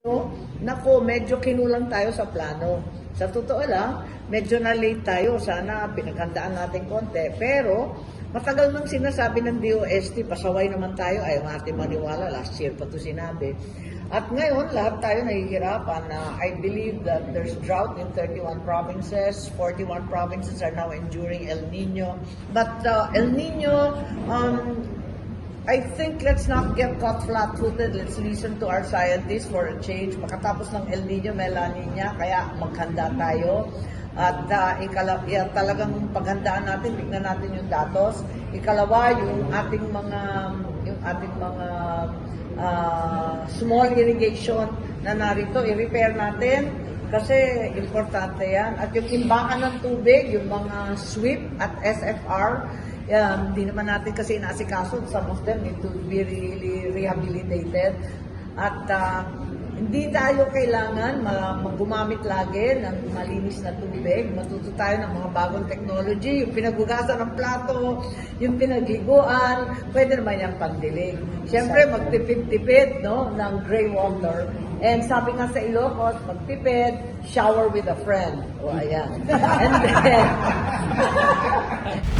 No, nako, medyo kinulang tayo sa plano. Sa totoo lang, medyo na late tayo. Sana pinaghandaan natin konti. Pero, matagal nang sinasabi ng DOST, pasaway naman tayo. Ayaw natin maniwala. Last year pa to sinabi. At ngayon, lahat tayo nahihirapan na I believe that there's drought in 31 provinces. 41 provinces are now enduring El Nino. But uh, El Nino, um, I think let's not get caught flat-footed. Let's listen to our scientists for a change. Makatapos ng El Nino, may kaya maghanda tayo. At uh, ikala, yan, talagang paghandaan natin, tignan natin yung datos. Ikalawa, yung ating mga yung ating mga uh, small irrigation na narito, i-repair natin kasi importante yan. At yung imbakan ng tubig, yung mga sweep at SFR, Um, hindi naman natin kasi inaasikaso. Some of them need to be really rehabilitated. At uh, hindi tayo kailangan ma- ma- gumamit lagi ng malinis na tubig. Matuto tayo ng mga bagong technology. Yung pinagugasan ng plato, yung pinaghiguan, pwede naman yung pandilig. Siyempre, magtipid-tipid no, ng gray water. And sabi nga sa Ilocos, magtipid, shower with a friend. O, ayan. And then,